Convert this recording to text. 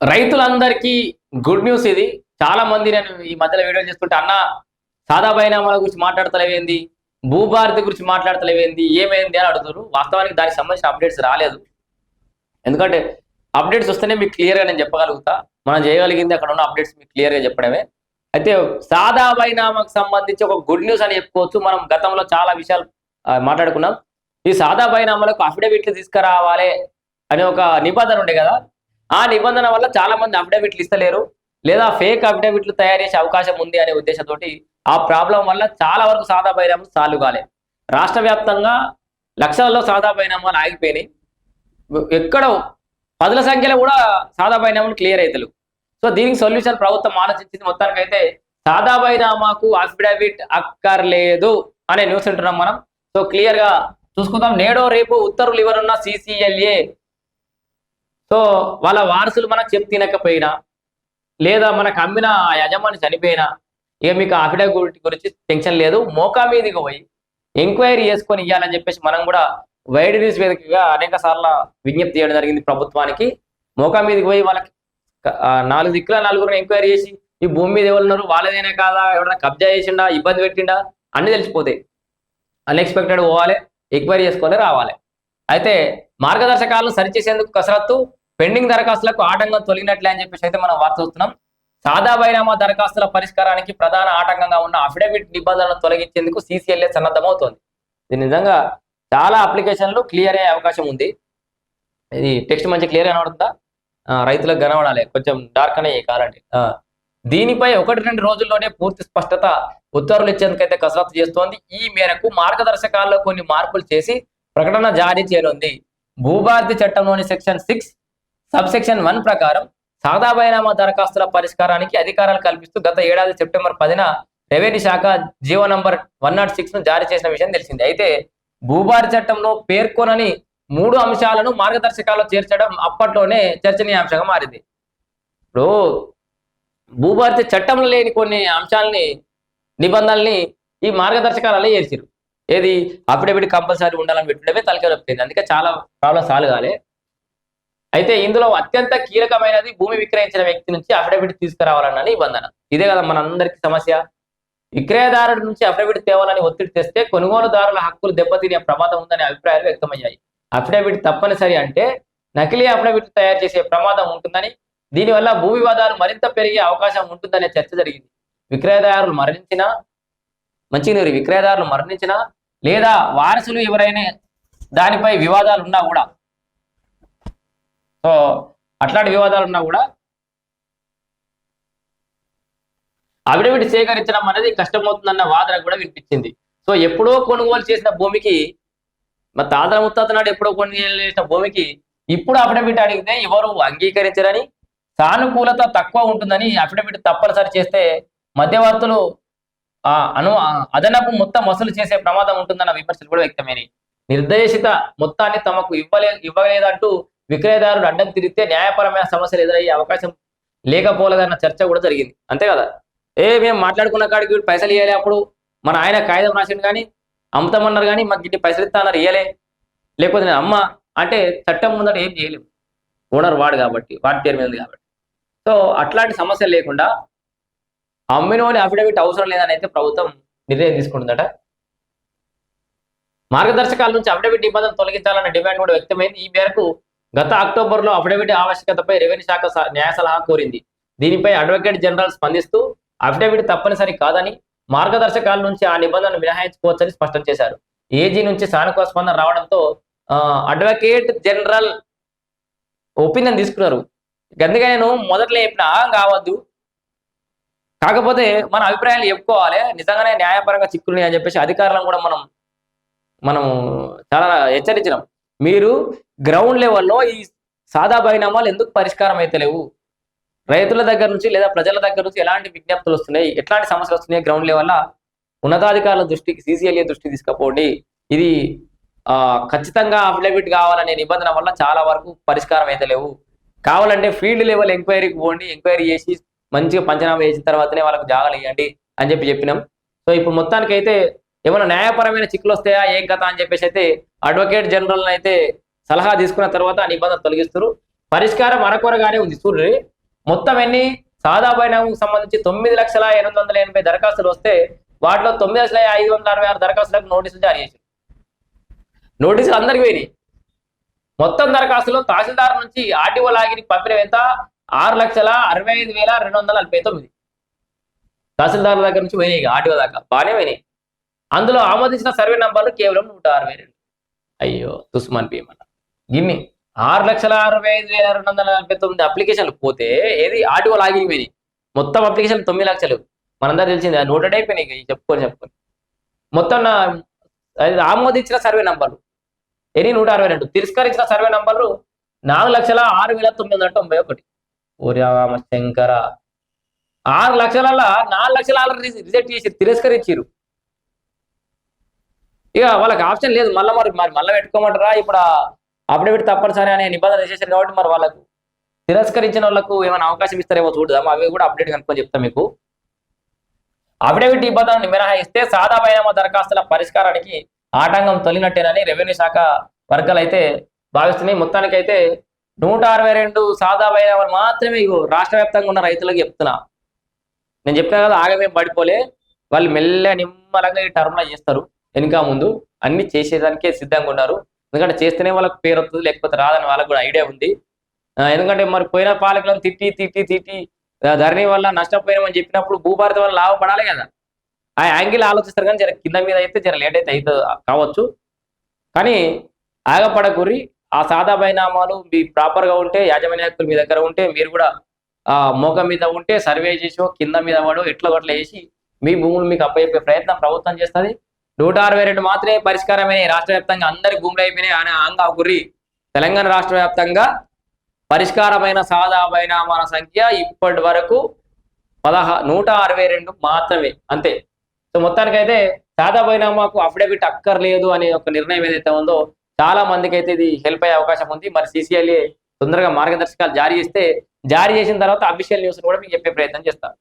రైతులందరికీ good news ఇది. చాలా మంది నేను ఈ మధ్యలో వీడియోలు చేస్తుంటే అన్న సాదా పరిణామాల గురించి మాట్లాడతలేవేంది భూభారతి గురించి మాట్లాడతలేవేంది ఏమైంది? అని అడుగుతారు వాస్తవానికి దానికి సంబంధించిన అప్డేట్స్ రాలేదు. ఎందుకంటే అప్డేట్స్ వస్తేనే మీకు క్లియర్గా నేను చెప్పగలుగుతా. మనం చేయగలిగింది అక్కడ ఉన్న అప్డేట్స్ మీకు క్లియర్గా చెప్పడమే. అయితే సాదా బైనామాకు సంబంధించి ఒక గుడ్ న్యూస్ అని చెప్పుకోవచ్చు. మనం గతంలో చాలా విషయాలు మాట్లాడుకున్నాం. ఈ సాదా పరిణామాలకు అఫిడవిట్లు తీసుకురావాలి అనే ఒక నిబంధన ఉండే కదా. ఆ నిబంధన వల్ల చాలా మంది అఫిడవిట్లు ఇస్తలేరు. లేదా ఫేక్ అఫిడవిట్లు తయారు చేసే అవకాశం ఉంది అనే ఉద్దేశంతో ఆ ప్రాబ్లం వల్ల చాలా వరకు సాదా బైనామా సాల్వ్ కాలేదు. రాష్ట్ర వ్యాప్తంగా లక్షలలో సాదా బైనామాలు ఆగిపోయినాయి. ఎక్కడో పదుల సంఖ్యలో కూడా సాదా బైనామాలు క్లియర్ అవుతలు సో దీనికి సొల్యూషన్ ప్రభుత్వం ఆలోచించింది. మొత్తానికైతే సాదా బైనామాకు అఫిడవిట్ అక్కర్లేదు అనే న్యూస్ వింటున్నాం మనం. సో క్లియర్గా చూసుకుందాం. నేడో రేపు ఉత్తర్వులు ఇవ్వనున్న సిసిఎల్ఏ సో వాళ్ళ వారసులు మనకు చెప్ తినకపోయినా లేదా మనకు అమ్మిన ఆ యజమాని చనిపోయినా ఇక మీకు అఫిడవిట్ గురించి టెన్షన్ లేదు. మోకా మీదకి పోయి ఎంక్వైరీ చేసుకొని ఇవ్వాలని చెప్పేసి మనం కూడా వైడ్ న్యూస్ వేదికగా అనేక సార్లు విజ్ఞప్తి చేయడం జరిగింది ప్రభుత్వానికి. మోకా మీదకి పోయి వాళ్ళకి నాలుగు దిక్కుల నలుగురు ఎంక్వైరీ చేసి ఈ భూమి మీద ఎవరు ఉన్నారు? వాళ్ళదేనే కాదా? ఎవరైనా కబ్జా చేసిండా? ఇబ్బంది పెట్టిండా? అన్ని తెలిసిపోతాయి. అన్ఎక్స్పెక్టెడ్ పోవాలి ఎంక్వైరీ చేసుకొని రావాలి. అయితే మార్గదర్శకాలను సరిచేసేందుకు కసరత్తు పెండింగ్ దరఖాస్తులకు ఆటంకం తొలగినట్లే అని చెప్పేసి అయితే మనం వార్త చూస్తున్నాం. సాదా బైనామా దరఖాస్తుల పరిష్కారానికి ప్రధాన ఆటంకంగా ఉన్న అఫిడవిట్ నిబంధనలను తొలగించేందుకు సీసీఎల్ఏ సన్నద్ధమవుతోంది. ఇది నిజంగా చాలా అప్లికేషన్లు క్లియర్ అయ్యే అవకాశం ఉంది. ఇది టెక్స్ట్ మంచి క్లియర్ కనబడుతుందా ఆ, రైతులకు కనబడాలి కొంచెం డార్క్ అనే కాలండి. దీనిపై ఒకటి రెండు రోజుల్లోనే పూర్తి స్పష్టత ఉత్తర్వులు ఇచ్చేందుకైతే కసరత్తు చేస్తోంది. ఈ మేరకు మార్గదర్శకాల్లో కొన్ని మార్పులు చేసి ప్రకటన జారీ చేయనుంది. భూభారతి చట్టంలోని section six sub section one ప్రకారం సాదా బైనామా దరఖాస్తుల పరిష్కారానికి అధికారాలు కల్పిస్తూ గత ఏడాది సెప్టెంబర్ పదిన రెవెన్యూ శాఖ G O number one nought సిక్స్ను జారీ చేసిన విషయం తెలిసింది. అయితే భూభారి చట్టంలో పేర్కొనని మూడు అంశాలను మార్గదర్శకాల్లో చేర్చడం అప్పట్లోనే చర్చనీయాంశంగా మారింది. ఇప్పుడు భూభారతి చట్టంలో లేని కొన్ని అంశాలని నిబంధనల్ని ఈ మార్గదర్శకాలలో చేర్చారు ఏది? అఫిడవిట్ కంపల్సరీ ఉండాలని పెట్టడమే తలకే అందుకే చాలా ప్రాబ్లమ్ సాల్వ్ కాలే. అయితే ఇందులో అత్యంత కీలకమైనది భూమి విక్రయించిన వ్యక్తి నుంచి అఫిడవిట్ తీసుకురావాలన్న నిబంధన. ఇదే కదా మనందరికీ సమస్య. విక్రయదారుడి నుంచి అఫిడవిట్ తేవాలని ఒత్తిడి తెస్తే కొనుగోలుదారుల హక్కులు దెబ్బతినే ప్రమాదం ఉందనే అభిప్రాయాలు వ్యక్తమయ్యాయి. అఫిడవిట్ తప్పనిసరి అంటే నకిలీ అఫిడవిట్ తయారు చేసే ప్రమాదం ఉంటుందని దీనివల్ల భూ వివాదాలు మరింత పెరిగే అవకాశం ఉంటుందనే చర్చ జరిగింది. విక్రయదారులు మరణించినా మంచినీరు విక్రయదారులు మరణించినా లేదా వారసులు ఎవరైనా దానిపై వివాదాలు ఉన్నా కూడా సో అట్లాంటి వివాదాలు ఉన్నా కూడా అఫిడవిట్ సేకరించడం అనేది కష్టమవుతుందన్న వాదన కూడా వినిపించింది. సో ఎప్పుడో కొనుగోలు చేసిన భూమికి మా తాతల ముత్తాత నాడు ఎప్పుడో కొనుగోలు చేసిన భూమికి ఇప్పుడు అఫిడవిట్ అడిగితే ఎవరు అంగీకరించరని సానుకూలత తక్కువ ఉంటుందని అఫిడవిట్ తప్పనిసరి చేస్తే మధ్యవర్తులు ఆ అను అదనపు మొత్తం వసూలు చేసే ప్రమాదం ఉంటుందన్న విమర్శలు కూడా వ్యక్తమైనవి నిర్దేశిత మొత్తాన్ని తమకు ఇవ్వలే ఇవ్వలేదంటూ విక్రయదారుడు అడ్డం తిరిగితే న్యాయపరమైన సమస్యలు ఎదురయ్యే అవకాశం లేకపోలేదన్న చర్చ కూడా జరిగింది. అంతే కదా? ఏ మేము మాట్లాడుకున్న కాడికి పైసలు ఇవ్వాలి అప్పుడు? మన ఆయన కాగితం రాసిండు కానీ అమ్ముతామన్నారు కానీ మాకు ఇన్ని పైసలు ఇస్తా అన్నారు ఇయ్యలే. లేకపోతే నేను అమ్మ అంటే చట్టం ముందర ఏం చేయలేము. ఓనర్ వాడు కాబట్టి వాడి పేరు మీద ఉంది కాబట్టి. సో అట్లాంటి సమస్యలు లేకుండా అమ్మినోని అఫిడవిట్ అవసరం లేదని అయితే ప్రభుత్వం నిర్ణయం తీసుకుంటుందట. మార్గదర్శకాల నుంచి అఫిడవిట్ నిబంధన తొలగించాలన్న డిమాండ్ కూడా వ్యక్తమైంది. ఈ మేరకు గత అక్టోబర్లో అఫిడవిట్ ఆవశ్యకతపై రెవెన్యూ శాఖ న్యాయ సలహా కోరింది. దీనిపై అడ్వకేట్ జనరల్ స్పందిస్తూ అఫిడవిట్ తప్పనిసరి కాదని మార్గదర్శకాల నుంచి ఆ నిబంధనను మినహాయించుకోవచ్చని స్పష్టం చేశారు. ఏజీ నుంచి సానుకూల స్పందన రావడంతో ఆ, అడ్వకేట్ జనరల్ ఒపీనియన్ తీసుకున్నారు. అందుకే నేను మొదట్లో చెప్పిన కావద్దు. కాకపోతే మన అభిప్రాయాలు చెప్పుకోవాలి. నిజంగానే న్యాయపరంగా చిక్కులు అని చెప్పేసి అధికారులను కూడా మనం మనం చాలా హెచ్చరించినాం. మీరు గ్రౌండ్ లెవెల్లో ఈ సాదా బైనామాలు ఎందుకు పరిష్కారం అయితే లేవు? రైతుల దగ్గర నుంచి లేదా ప్రజల దగ్గర నుంచి ఎలాంటి విజ్ఞప్తులు వస్తున్నాయి? ఎట్లాంటి సమస్యలు వస్తున్నాయి గ్రౌండ్ లెవెల్ ఉన్నతాధికారుల దృష్టికి సీసీఎల్ఏ దృష్టికి తీసుకపోండి. ఇది ఆ, ఖచ్చితంగా అఫిడవిట్ కావాలనే నిబంధన వల్ల చాలా వరకు పరిష్కారం అయితే లేవు. కావాలంటే ఫీల్డ్ లెవెల్ ఎంక్వైరీకి పోండి. ఎంక్వైరీ చేసి మంచిగా పంచనామా చేసిన తర్వాతనే వాళ్ళకి జాగాలు ఇవ్వండి అని చెప్పి చెప్పినాం. సో ఇప్పుడు మొత్తానికి అయితే ఏమైనా న్యాయపరమైన చిక్కులు వస్తాయా? ఏం కథ అని చెప్పేసి అయితే అడ్వకేట్ జనరల్ అయితే సలహా తీసుకున్న తర్వాత ఆ నిబంధన తొలగిస్తారు పరిష్కారం అరకొరగానే ఉంది. చూడండి. మొత్తం ఎన్ని? సాదా సంబంధించి తొమ్మిది లక్షల ఎనిమిది వందల ఎనభై దరఖాస్తులు వస్తే వాటిలో తొమ్మిది లక్షల ఐదు వందల అరవై ఆరు దరఖాస్తులకు నోటీసులు జారీ చేశారు. నోటీసులు అందరికి పోయినాయి. మొత్తం దరఖాస్తులు తహసీల్దార్ నుంచి ఆర్టీఓ లాగిన పంపిన ఎంత ఆరు లక్షల అరవై ఐదు వేల రెండు వందల నలభై తొమ్మిది. తహసీల్దార్ దగ్గర నుంచి పోయినాయి ఆర్టీఓ దాకా. బాగానే పోయినాయి. అందులో ఆమోదించిన సర్వే నంబర్లు కేవలం నూట అరవై రెండు. అయ్యో తుస్మాన్ భీమన్న. గిన్ని ఆరు లక్షల అరవై ఐదు వేల రెండు వందల నలభై తొమ్మిది అప్లికేషన్లు పోతే ఏది? ఆటో లాగిన్ పోయినాయి మొత్తం అప్లికేషన్ తొమ్మిది లక్షలు. మనందరూ తెలిసింది నూట అయిపోయినాయి చెప్పుకొని చెప్పుకొని. మొత్తం నా ఆమోదించిన సర్వే నంబర్లు. ఎన్ని? నూట అరవై రెండు. తిరస్కరించిన సర్వే నంబర్లు నాలుగు లక్షల ఆరు వేల తొమ్మిది వందల తొంభై ఒకటి. ఓరి శంకర ఆరు లక్షల నాలుగు లక్షల రిజెక్ట్ చేసి తిరస్కరించారు ఇక వాళ్ళకి ఆప్షన్ లేదు. మళ్ళీ మరి మరి మళ్ళీ పెట్టుకోమంటారా? ఇప్పుడు అఫిడవిట్ తప్పనిసరి అనే నిబంధన చేశారు కాబట్టి మరి వాళ్ళకు తిరస్కరించిన వాళ్ళకు ఏమైనా అవకాశం ఇస్తారేమో చూడదాం అవి కూడా అప్డేట్ కనుక్కొని చెప్తాం మీకు. అఫిడవిట్ ఇబ్బందులను మినహాయిస్తే సాదా బైనామా దరఖాస్తుల పరిష్కారానికి ఆటంకం తొలినట్టేనని రెవెన్యూ శాఖ వర్గాలు అయితే భావిస్తున్నాయి. మొత్తానికైతే నూట అరవై రెండు సాదా బైనామాలు మాత్రమే ఇగో రాష్ట్ర వ్యాప్తంగా ఉన్న రైతులకు చెప్తున్నా. నేను చెప్పినా కదా ఆగమేం పడిపోలే. వాళ్ళు మెల్ల నిమ్మలంగా ఈ టర్మ్లో చేస్తారు. వెనుక ముందు అన్ని చేసేదానికే సిద్ధంగా ఉన్నారు. ఎందుకంటే చేస్తేనే వాళ్ళకి పేరు వస్తుంది లేకపోతే రాదని వాళ్ళకి కూడా ఐడియా ఉంది. ఎందుకంటే మరి పోయిన పాలకులను తిట్టి తిట్టి తిట్టి ధరణి వల్ల నష్టపోయినామని చెప్పినప్పుడు భూభారత వల్ల లాభపడాలి కదా. ఆ యాంగిల్ ఆలోచిస్తారు కానీ జర కింద మీద అయితే జర లేట్ అయితే అవుతుంది కావచ్చు. కానీ ఆగపడకూరి ఆ సాదా పరిణామాలు మీ ప్రాపర్గా ఉంటే యాజమాన్య హక్కులు మీ దగ్గర ఉంటే మీరు కూడా ఆ మోక మీద ఉంటే సర్వే చేసో కింద మీద వాడో ఎట్లా గట్ల వేసి మీ భూములు మీకు అప్పచెప్పే ప్రయత్నం ప్రభుత్వం చేస్తుంది. నూట అరవై రెండు మాత్రమే పరిష్కారమైన రాష్ట్ర వ్యాప్తంగా అందరి భూములు అయిపోయినాయి. అని ఆంగా గుర్రి తెలంగాణ రాష్ట్ర వ్యాప్తంగా పరిష్కారమైన సాదా పరిణామాల సంఖ్య ఇప్పటి వరకు పదహా నూట అరవై రెండు మాత్రమే. అంతే. సో మొత్తానికైతే సాదా పరిణామాకు అఫిడవిట్ అక్కర్లేదు అనే ఒక నిర్ణయం ఏదైతే ఉందో చాలా మందికి అయితే ఇది హెల్ప్ అయ్యే అవకాశం ఉంది. మరి సిసిఎల్ఏ తొందరగా మార్గదర్శకాలు జారీ చేస్తే జారీ చేసిన తర్వాత అఫీషియల్ న్యూస్ కూడా మీకు చెప్పే ప్రయత్నం చేస్తారు